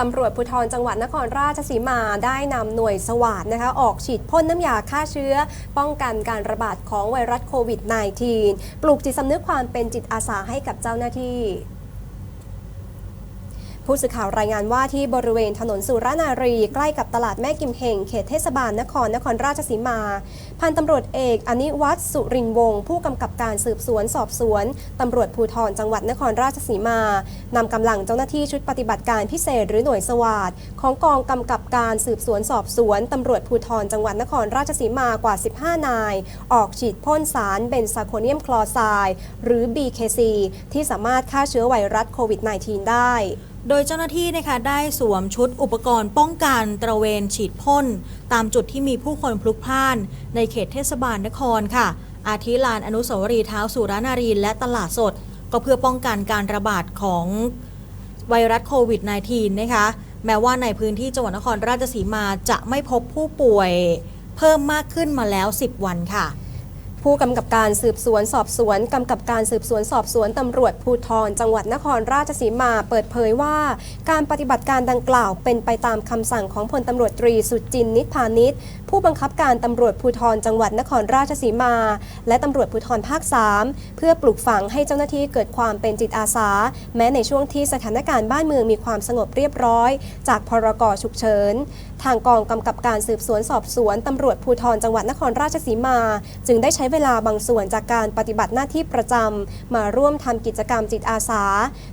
ตำรวจภูธรจังหวัดนครราชสีมาได้นำหน่วยสวาดนะคะออกฉีดพ่นน้ำยาฆ่าเชื้อ ป้องกันการระบาดของไวรัสโควิด -19 ปลูกจิตสำนึกความเป็นจิตอาสาให้กับเจ้าหน้าที่ ผู้สื่อข่าวรายงานว่าที่บริเวณถนนสุรานารี ใกล้กับตลาดแม่กิมเฮงเขตเทศบาลนครนครราชสีมา พันตำรวจเอกอนิวัฒน์สุรินวงศ์ผู้กำกับการสืบสวนสอบสวนตำรวจภูธรจังหวัดนครราชสีมานำกำลังเจ้าหน้าที่ชุดปฏิบัติการพิเศษหรือหน่วยสวาดของกองกำกับการสืบสวนสอบสวนตำรวจภูธรจังหวัดนครราชสีมากว่า 15 นาย ออกฉีดพ่นสารเบนซาโคเนียมคลอไซด์หรือ BKC ที่สามารถฆ่าเชื้อไวรัสโควิด -19 ได้โดยเจ้าหน้าที่นะคะได้สวมชุดอุปกรณ์ป้องกันตระเวนฉีดพ่น ตามจุดที่มีผู้คนพลุกพล่าน ในเขตเทศบาลนครค่ะ อาทิลานอนุสาวรีย์เท้าสุรานารีและตลาดสด ก็เพื่อป้องกันการระบาดของไวรัสโควิด -19 นะคะแม้ว่าในพื้นที่จังหวัดนครราชสีมาจะไม่พบผู้ป่วย เพิ่มมากขึ้นมาแล้ว 10 วันค่ะ ผู้กำกับการสืบสวนสอบสวนกำกับการสืบสวนสอบสวนตำรวจภูธรจังหวัดนครราชสีมาเปิดเผยว่า การปฏิบัติการดังกล่าวเป็นไปตามคำสั่งของพลตำรวจตรีสุจินนิพพานิชผู้บังคับการตำรวจภูธรจังหวัดนครราชสีมา และตำรวจภูธรภาค 3 เพื่อปลูกฝังให้เจ้าหน้าที่เกิดความเป็นจิตอาสา แม้ในช่วงที่สถานการณ์บ้านเมืองมีความสงบเรียบร้อย จากพรกฉุกเฉินทางกองกำกับการสืบสวนสอบสวนตำรวจภูธรจังหวัดนครราชสีมา จึงได้ใช้เวลาบางส่วนจากการปฏิบัติหน้าที่ประจำมาร่วมทำกิจกรรมจิตอาสา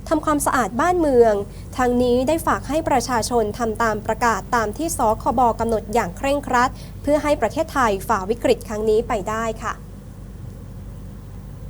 ทำความสะอาดบ้านเมืองทางนี้ได้ฝากให้ประชาชนทำตามประกาศตามที่สคบกำหนดอย่างเคร่งครัด เพื่อให้ประเทศไทยฝ่าวิกฤตครั้งนี้ไปได้ค่ะ